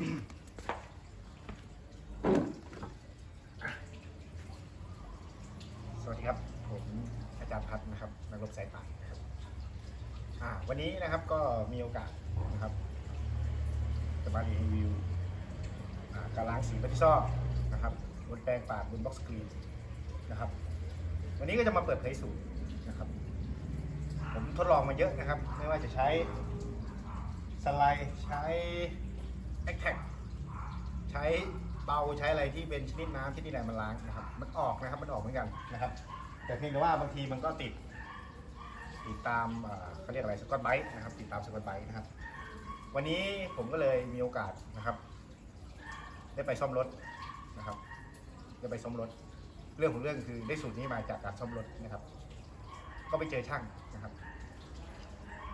สวัสดีครับ ผมอาจารย์พัฒนนะครับ นักรบสายป่านนะครับอ่าวันนี้นะครับก็มีโอกาสนะครับจะมารีวิวการล้างสีบัตติซอนะครับบนแปรงปากบนบ็อกซ์กรีนนะครับ วันนี้ก็จะมาเปิดเผยสูตรนะครับ ผมทดลองมาเยอะนะครับ ไม่ว่าจะใช้สไลด์ใช้ แอคแท็กใช้เบาใช้อะไรที่เป็นชนิดน้ำชนิดอะไรมาล้างนะครับ มันออกนะครับมันออกเหมือนกันนะครับ แต่เพียงแต่ว่าบางทีมันก็ติด ติดตามเขาเรียกอะไรสกอตไบต์นะครับ ติดตามสกอตไบต์นะครับ วันนี้ผมก็เลยมีโอกาสนะครับ ได้ไปซ่อมรถนะครับได้ไปซ่อมรถ เรื่องของเรื่องคือได้สูตรนี้มาจากการซ่อมรถนะครับ ก็ไปเจอช่างนะครับ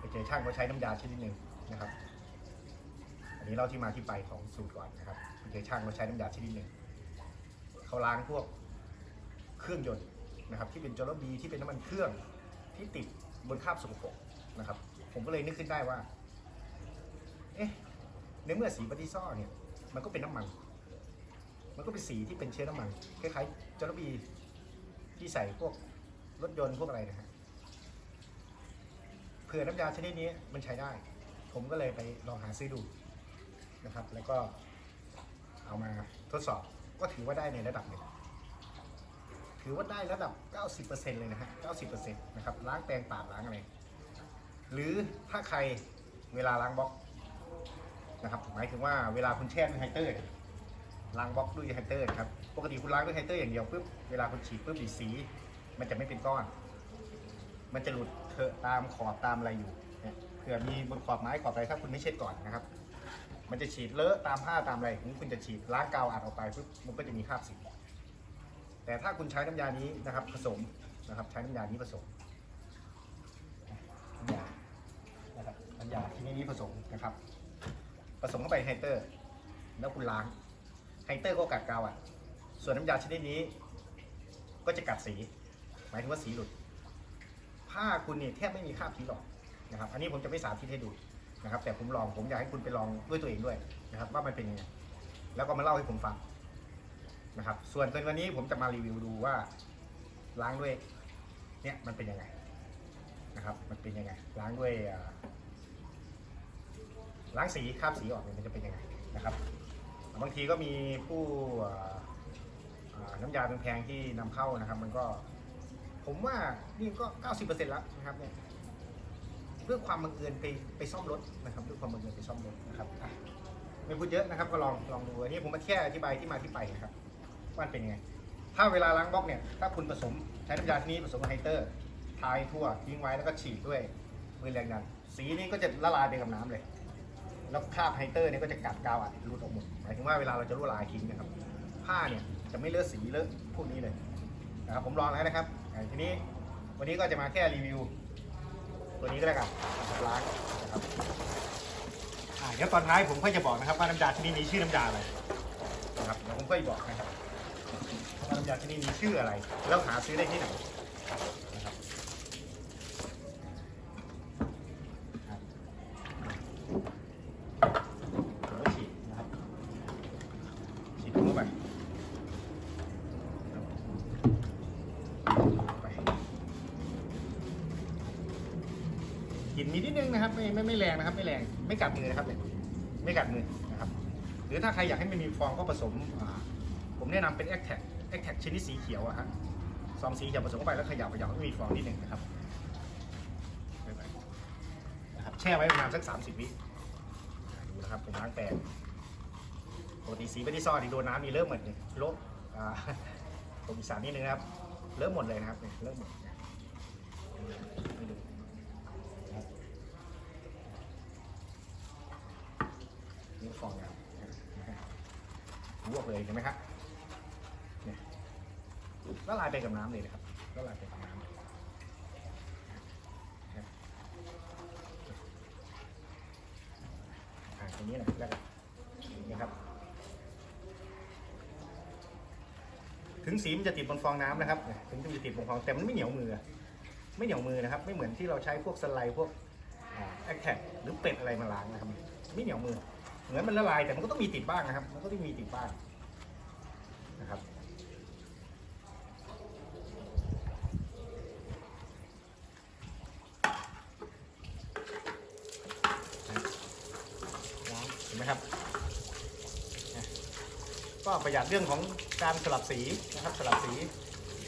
ไปเจอช่างเขาใช้น้ำยาชนิดหนึ่งนะครับ นี้เล่าที่มาที่ไปของสูตรก่อนนะครับไปเจช่างเขาใช้น้ำยาชนิดหนึ่งเขาล้างพวกเครื่องยนต์นะครับที่เป็นจลบีที่เป็นน้ำมันเครื่องที่ติดบนคราบสกปรกนะครับ ผมก็เลยนึกขึ้นได้ว่า เอ๊ะในเมื่อสีบัตติซ่อเนี่ย มันก็เป็นน้ำมัน มันก็เป็นสีที่เป็นเชื้อน้ำมันคล้ายๆจลบีที่ใส่พวกรถยนต์พวกอะไรนะฮะเผื่อน้ำยาชนิดนี้มันใช้ได้ ผมก็เลยไปลองหาซื้อดู นะครับ แล้วก็เอามาทดสอบก็ถือว่าได้ในระดับหนึ่งถือว่าได้ระดับ 90%เลยนะฮะ 90%นะครับ ล้างแปรงปากล้างอะไร หรือถ้าใครเวลาล้างบล็อกนะครับ หมายถึงว่าเวลาคุณแช่ด้วยไฮเตอร์ล้างบล็อกด้วยไฮเตอร์ครับ ปกติคุณล้างด้วยไฮเตอร์อย่างเดียวปุ๊บ เวลาคุณฉีดปุ๊บสีสี มันจะไม่เป็นก้อน มันจะหลุดเถอะตามขอบตามอะไรอยู่เนี่ยเผื่อมีบนขอบไม้ขอบอะไรถ้าคุณไม่เช็ดก่อนนะครับ มันจะฉีดเลอะตามผ้าตามอะไรถึงคุณจะฉีดล้างกาวอัดออกไปปุ๊บมันก็จะมีคราบสี แต่ถ้าคุณใช้น้ำยานี้นะครับ ผสมนะครับ ใช้น้ำยานี้ผสมน้ำยานะครับน้ำยาที่นี้ผสมนะครับ ผสมเข้าไปไฮเตอร์ แล้วคุณล้างไฮเตอร์ก็กัดกาวอะส่วนน้ำยาชนิดนี้ก็จะกัดสี หมายถึงว่าสีหลุด ผ้าคุณเนี่ยแทบไม่มีคราบสีหรอกนะครับ อันนี้ผมจะไม่สาธิตให้ดู นะครับ แต่ผมลองผมอยากให้คุณไปลองด้วยตัวเองด้วยนะครับ ว่ามันเป็นยังไงแล้วก็มาเล่าให้ผมฟังนะครับ ส่วนตอนวันนี้ผมจะมารีวิวดูว่า ล้างด้วย เนี่ยมันเป็นยังไงนะครับ มันเป็นยังไง ล้างด้วยล้างสีคราบสีออกเนี่ยมันจะเป็นยังไงนะครับ บางทีก็มีผู้น้ำยาแพงๆที่นำเข้านะครับ มันก็ ผมว่านี่ก็ 90%แล้วนะครับเนี่ย เรื่อความบังเอิญไปไปซ่อมรถนะครับเรื่อความบังเอิญไปซ่อมรถนะครับอะไม่พูดเยอะนะครับ ก็ลองลองดูอันนี้ผมมาแค่อธิบายที่มาที่ไปนะครับว่ามันเป็นยังไง ถ้าเวลาล้างบล็อกเนี่ยถ้าคุณผสมใช้น้ำยาที่นี้ผสมกับไฮเตอร์ทายทั่วทิ้งไว้แล้วก็ฉีดด้วยมือแรงดันสีนี้ก็จะละลายไปกับน้ำเลย แล้วคราบไฮเตอร์เนี่ยก็จะกัดกาวอัดรูดออกหมดหมายถึงว่าเวลาเราจะรั่วลายทิ้งนะครับ ผ้าเนี่ยจะไม่เลอะสีเลอะพวกนี้เลยนะครับผมลองแล้วนะครับอ่าทีนี้วันนี้ก็จะมาแค่รีวิว ตัวนี้ก็แล้วกันล้างนะครับอ่าเดี๋ยวตอนท้ายผมค่อยจะบอกนะครับว่าน้ำยาชนิดนี้ชื่อน้ำยาอะไรนะครับเดี๋ยวผมค่อยบอกนะครับว่าน้ำยาชนิดนี้ชื่ออะไร แล้วหาซื้อได้ที่ไหนนะครับครับ ผมก็ฉีดนะครับ ฉีดเข้าไปไปกลิ่ นึงนะครับไม่ไม่ไม่แรงนะครับ ไม่แรงไม่กัดมือนะครับเนี่ยไม่กัดมือนะครับ หรือถ้าใครอยากให้มันมีฟองก็ผสมผมแนะนำเป็นแอคแท็กแอคแท็กชนิดสีเขียวอะฮะซองสีเขียวผสมเข้าไปแล้วขยับขยับให้มีฟองนิดหนึ่งนะครับนะครับแช่ไว้ประมาณสักสามสิบวิดูนะครับผมล้างแปรงปกติสีไม่ได้ซ่อนโดนน้ำนี่เริ่มหมดเลยลบอ่าผมอีสานนิดนึงนะครับเริ่มหมดเลยนะครับเนี่ยเริ่มหมดเนี่ยให้ดูนะครับนี่ฟองน้ำนะฮะลวก เลยเห็นไหมครับเนี่ยละลายไปกับน้ำเลยนะครับละลายไปกับน้ำนะครับอ่าตรงนี้นะแล้วกันนี่ครับ ถึงสีมันจะติดบนฟองน้ำนะครับ ถึงมันจะติดบนฟองแต่มันไม่เหนียวมือ ไม่เหนียวมือนะครับ ไม่เหมือนที่เราใช้พวกสไลด์พวกแอคแท็หรือเป็ดอะไรมาล้างนะครับ ไม่เหนียวมือ เหมือนมันละลายแต่มันก็ต้องมีติดบ้างนะครับ มันก็ต้องมีติดบ้างนะครับ เห็นไหมครับนะ ก็ประหยัดเรื่องของการสลับสีนะครับสลับสี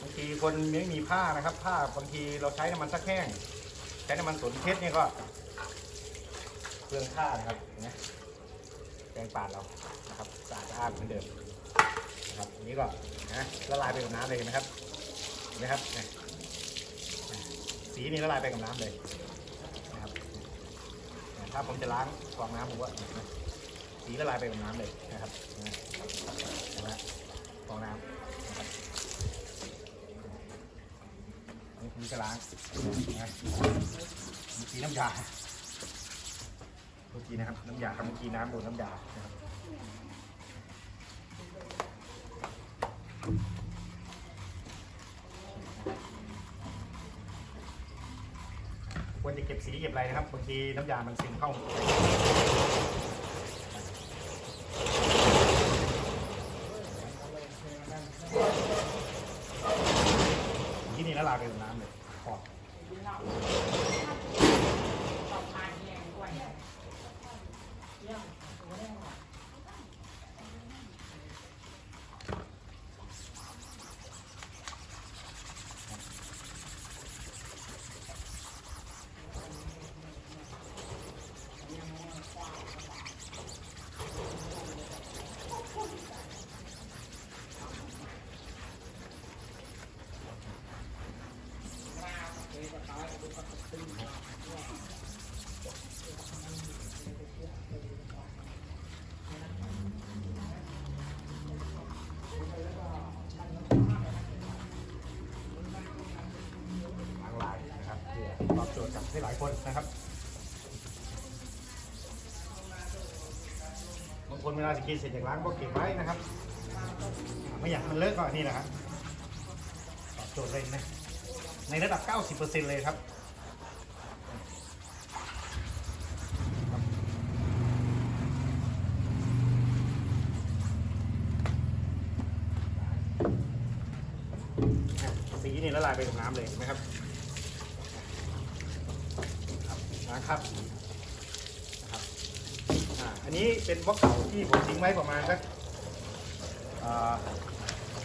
บางทีคนไม่มีผ้านะครับ ผ้าบางทีเราใช้น้ำมันสักแห้งใช้น้ำมันสนเพชรเนี่ยก็เปลืองผ้านะครับเนไหมแกงป่านเรานะครับสะอาดสะอาดเหมือนเดิมนะครับนี้ก็นะละลายไปกับน้ำเลยเห็นไหมครับเห็นไหมครับเนี่ยสีนี้ละลายไปกับน้ำเลยนะครับถ้าผมจะล้างฟองน้ำผมว่า สีละลายไปกับน้ำเลยนะครับนะนะฟองน้ำนะครับอันนี้ผมจะล้างนะมีสีน้ำยาเมื่อกี้นะครับน้ำยาครับเมื่อกี้น้ำโดนน้ำยานะครับควรจะเก็บสีเก็บอะไรนะครับบางทีน้ำยามันซึมเข้า ที่นี่ละลายไปกับน้ำเลยขอบล้างลายนะครับเพื่อตอบโจทย์กับให้หลายค นะครับบางคนเวลาจะกินเสร็จจากล้างก็เก็บไว้นะครับ ไม่อยากมันเลอะก็นี่แหละครับตอบโจทย์เลยนะในระดับ 90%เลยครับสีนี่ละลายไปกับน้ำเลยเห็นไหมครับังคราบสีนะครับอันนี้เป็นบล็อกเก่าที่ผมทิ้งไว้ประมาณสักอา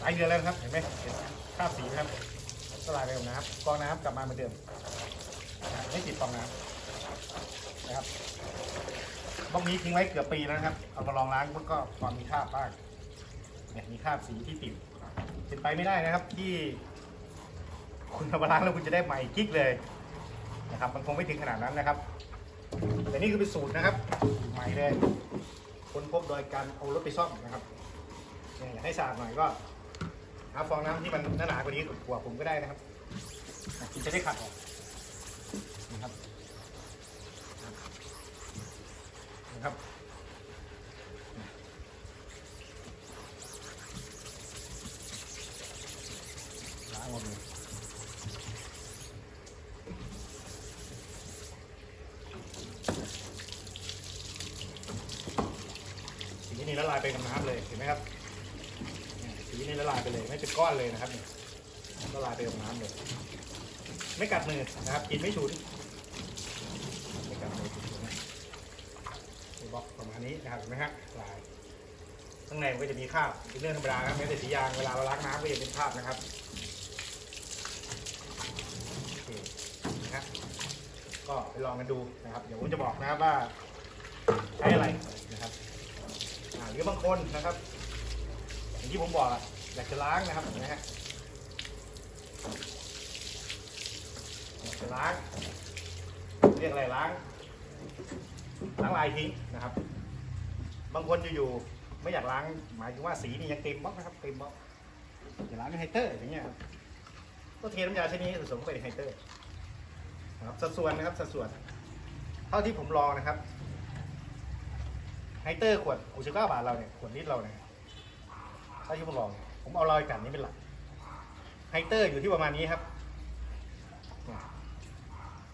หลายเดือนแล้วครับเห็นไหมเห็นคราบสีครับละลายไปกับน้ำกองน้ำกลับมาเหมือนเดิมไม่ติดฟองน้ำนะครับบล็อกนี้ทิ้งไว้เกือบปีแล้วครับเอามาลองล้างมันก็พอมีคราบบ้างเนี่ยมีคราบสีที่ติดเป็นไปไม่ได้นะครับที่คุณทำมาล้างแล้วคุณจะได้ใหม่กิ๊กเลย นะครับ มันคงไม่ถึงขนาดนั้นนะครับ แต่นี่คือเป็นสูตรนะครับ ใหม่เลยค้นพบโดยการเอารถไปซ่อมนะครับเนี่ยอยากให้สะอาดหน่อยก็หาฟองน้ำที่มันหนากว่านี้กว่าผมก็ได้นะครับจะได้ขัดออกนะครับนะครับล้างหมดเลย สีนี่ ละลายไปกับน้ำเลยเห็นไหมครับนี่สีนี่ละลายไปเลยไม่เป็นก้อนเลยนะครับเนี่ยละลายไปกับน้ำเลย ไม่กัดมือนะครับกินไม่ฉุนไม่กัดมือฉุนนะนี่บล็อกประมาณนี้นะครับเห็นไหมฮะลายข้างในมันก็จะมีคราบเป็นเรื่องธรรมดาครับไม่แต่สียางเวลาเราล้างน้ำก็จะเป็นคราบนะครับโอเคนะฮะก็ไปลองกันดูนะครับ เดี๋ยวผมจะบอกนะครับว่าใช้อะไร หรือบางคนนะครับ อย่างที่ผมบอกอะอยากจะล้างนะครับนไหมฮะอยากจะล้าง เรียกอะไรล้างล้างลายทิ้งนะครับ บางคนอยู่ๆไม่อยากล้างหมายถึงว่าสีนี่ยังเต็มบล็อกนะครับเต็มบล็อกจะล้างด้วยไฮเตอร์อย่างเงี้ยครับก็เทน้ำยาชนิดนี้ผสมไปในไฮเตอร์นะครับสัดส่วนนะครับสัดส่วน เท่าที่ผมลองนะครับ ไฮเตอร์ขวด69บาทเราเนี่ยขวดลิตรเราเนี่ยถ้าที่ผมลองเนี่ยผมเอารอยกันนี้เป็นหลักไฮเตอร์อยู่ที่ประมาณนี้ครับ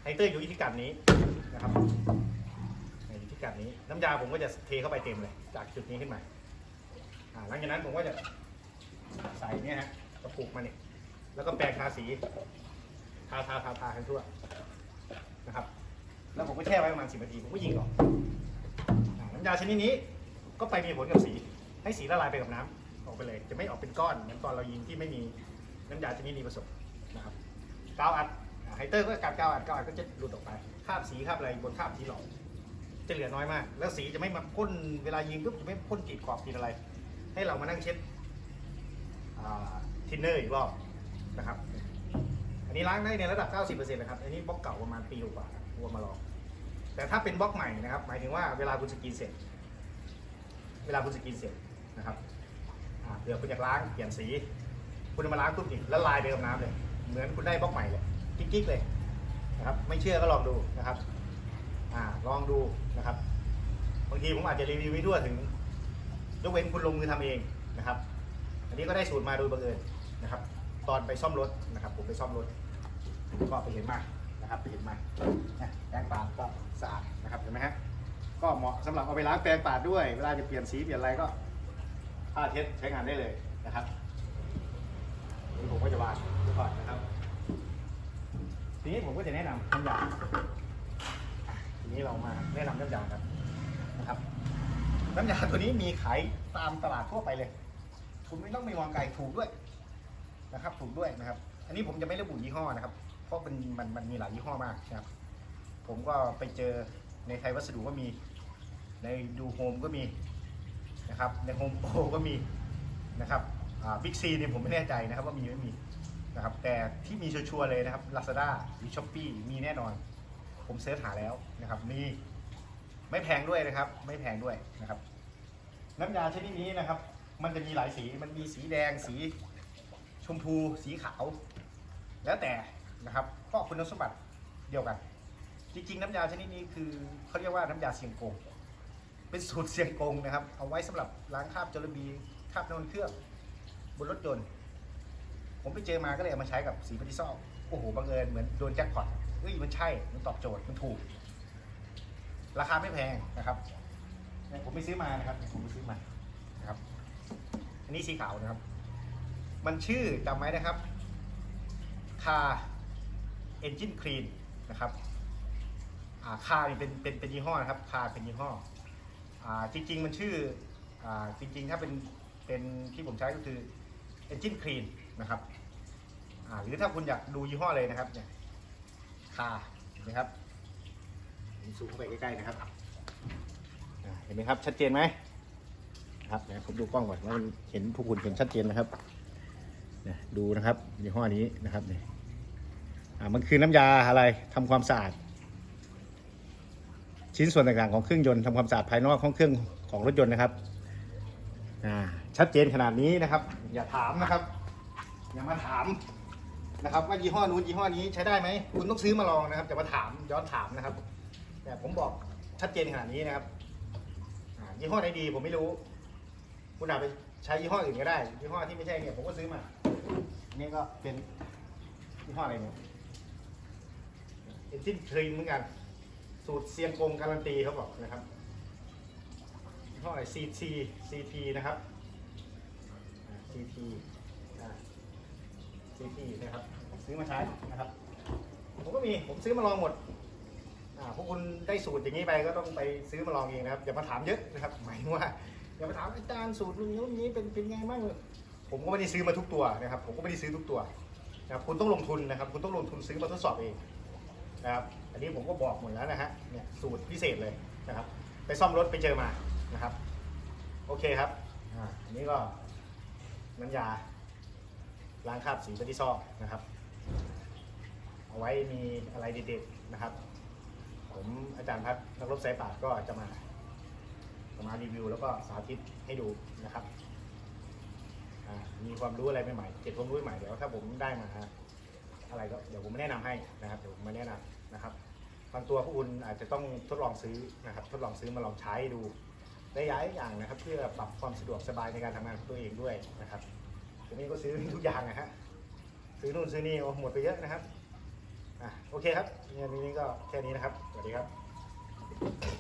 ไฮเตอร์อยู่ที่กันนี้นะครับอยู่ที่กัดนี้ น้ำยาผมก็จะเทเข้าไปเต็มเลย จากจุดนี้ขึ้นมาหลังจากนั้นผมก็จะใส่เนี่ยฮะกระปุกมาเนี่ยแล้วก็แปรงทาสีทาทาทาทาทั้งทั่วนะครับ แล้วผมก็แช่ไว้ประมาณสิบนาทีผมก็ยิงออกอ่า น้ำยาชนิดนี้ก็ไปมีผลกับสี ให้สีละลายไปกับน้ำออกไปเลย จะไม่ออกเป็นก้อนเหมือนตอนเรายิงที่ไม่มีน้ำยาชนิดนี้ผสมนะครับกาวอัดไฮเตอร์ก็กัดกาวอัดกาวอัดก็จะหลุดออกไปคราบสีคราบอะไรบนคราบสีหลอกจะเหลือน้อยมาก แล้วสีจะไม่มาพ่นเวลายิงปุ๊บจะไม่พ่นติดขอบติดอะไร ให้เรามานั่งเช็ดทินเนอร์อีกรอบนะครับ อันนี้ล้างได้ในระดับ 90%นะครับ อันนี้บล็อกเก่าประมาณปีกว่าวัวมาลอง แต่ถ้าเป็นบล็อกใหม่นะครับ หมายถึงว่าเวลาคุณสกรีนเสร็จ เวลาคุณสกรีนเสร็จนะครับอ่าเผื่อคุณอยากล้างเปลี่ยนสี คุณมาล้างปุ๊บนี่แล้วลายไปกับน้ำเลย เหมือนคุณได้บล็อกใหม่เลยกิ๊กๆเลยนะครับ ไม่เชื่อก็ลองดูนะครับอ่าลองดูนะครับบางทีผมอาจจะรีวิวไม่ทั่วถึงยกเว้นคุณลงมือทำเองนะครับ อันนี้ก็ได้สูตรมาโดยบังเอิญนะครับ ตอนไปซ่อมรถนะครับ ผมไปซ่อมรถก็ไปเห็นมา นะครับไปเห็นมาเนี่ยแปรงปาดก็สะอาดนะครับเห็นไหมฮะก็เหมาะสำหรับเอาไปล้างแปรงปาดด้วยเวลาจะเปลี่ยนสีเปลี่ยนอะไรก็ผ้าเช็ดใช้งานได้เลยนะครับนี่ผมก็จะวางไว้ก่อนนะครับ ทีนี้ผมก็จะแนะนำน้ำยาทีนี้เรามาแนะนำน้ำยาครับนะครับ น้ำยาตัวนี้มีขายตามตลาดทั่วไปเลยคุณไม่ต้องไปมองไกลถูกด้วยนะครับ ถูกด้วยนะครับ อันนี้ผมจะไม่ระบุยี่ห้อนะครับ เพราะมันมันมันมีหลายยี่ห้อมากนะครับ ผมก็ไปเจอในไทยวัสดุก็มี ในดูโฮมก็มีนะครับ ในโฮมโปรก็มีนะครับบิ๊กซีเนี่ยผมไม่แน่ใจนะครับว่ามีไม่มีนะครับ แต่ที่มีชัวร์เลยนะครับ Lazada หรือ s h อ p e e มีแน่นอน ผมเสิร์ชหาแล้วนะครับมีไม่แพงด้วยนะครับ ไม่แพงด้วยนะครับ น้ำยาชนิดนี้นะครับ มันจะมีหลายสีมันมีสีแดงสีชมพูสีขาว แล้วแต่ นะครับ ก็คุณสมบัติเดียวกัน จริง ๆ น้ำยาชนิดนี้คือเขาเรียกว่าน้ำยาเสียงกง เป็นสูตรเสียงกงนะครับ เอาไว้สำหรับล้างคราบจระบีคราบน้ำมันเครื่องบนรถยนต์ ผมไปเจอมาก็เลยเอามาใช้กับสีปฏิซอลโอ้โหบังเอิญเหมือนโดนแจ็คพอตเฮ้ยมันใช่มันตอบโจทย์มันถูก ราคาไม่แพงนะครับผมไปซื้อมานะครับผมไปซื้อมานะครับอันนี้สีขาวนะครับ มันชื่อจำไว้นะครับ คา เอนจินคลีนนะครับอ่าคานี่เป็นเป็นเป็นยี่ห้อนะครับคาเป็นยี่ห้ออ่าจริง ๆ มันชื่ออ่าจริง ๆ ถ้าเป็นเป็นที่ผมใช้ก็คือ Engine Clean นะครับอ่าหรือถ้าคุณอยากดูยี่ห้อเลยนะครับเนี่ยคาเห็นไหมครับผมซูมเข้าไปใกล้ๆนะครับอ่าเห็นไหมครับชัดเจนไหมนะครับเดี๋ยวผมดูกล้องก่อนว่ามันเห็นพวกคุณเห็นชัดเจนนะครับเนี่ยดูนะครับยี่ห้อนี้นะครับเนี่ยอ่า มันคือน้ำยาอะไรทำความสะอาด ชิ้นส่วนต่างๆของเครื่องยนต์ทำความสะอาดภายนอกของเครื่องของรถยนต์นะครับชัดเจนขนาดนี้นะครับ อย่าถามนะครับ อย่ามาถามนะครับ ว่ายี่ห้อนู้นยี่ห้อนี้ใช้ได้ไหมคุณต้องซื้อมาลองนะครับอย่ามาถามย้อนถามนะครับ แต่ผมบอกชัดเจนขนาดนี้นะครับยี่ห้อไหนดีผมไม่รู้ คุณอาจไปใช้ยี่ห้ออื่นก็ได้ยี่ห้อที่ไม่ใช่เนี่ยผมก็ซื้อมานนี้ก็เป็นยี่ห้ออะไรเนี่ย เอนจินครีมเหมือนกัน สูตรเซียงกงการันตีเขาบอกนะครับยี่ห้ออะไร CT CT นะครับ CT CT นะครับซื้อมาใช้นะครับ ผมก็มีผมซื้อมาลองหมดพวกคุณได้สูตรอย่างนี้ไปก็ต้องไปซื้อมาลองเองนะครับอย่ามาถามเยอะนะครับหมายว่าอย่ามาถามอาจารย์สูตรนี้นี้เป็นเป็นไงบ้างผมก็ไม่ได้ซื้อมาทุกตัวนะครับ ผมก็ไม่ได้ซื้อทุกตัวนะครับคุณต้องลงทุนนะครับ คุณต้องลงทุนซื้อมาทดสอบเอง นะครับ อันนี้ผมก็บอกหมดแล้วนะฮะ เนี่ยสูตรพิเศษเลยนะครับ ไปซ่อมรถไปเจอมานะครับ โอเคครับ อ่า อันนี้ก็น้ำยาล้างคราบสีปฏิซอกนะครับ เอาไว้มีอะไรเด็ดๆนะครับ ผมอาจารย์พัฒนักรบสายป่าดก็จะมาจะมารีวิว แล้วก็สาธิตให้ดูนะครับ มีความรู้อะไรใหม่ๆเก็บความรู้ใหม่เดี๋ยวถ้าผมได้มา อะไรก็เดี๋ยวผมมาแนะนำให้นะครับเดี๋ยวผมมาแนะนำนะครับบางตัวพวกคุณอาจจะต้องทดลองซื้อนะครับทดลองซื้อมาลองใช้ดูได้หลายอย่างนะครับ เพื่อปรับความสะดวกสบายในการทำงานของตัวเองด้วยนะครับทีนี้ก็ซื้อทุกอย่างนะฮะซื้อนู่นซื้อนี่โอ้หมดไปเยอะนะครับอะโอเคครับเนี่ยวันนี้ก็แค่นี้นะครับสวัสดีครับ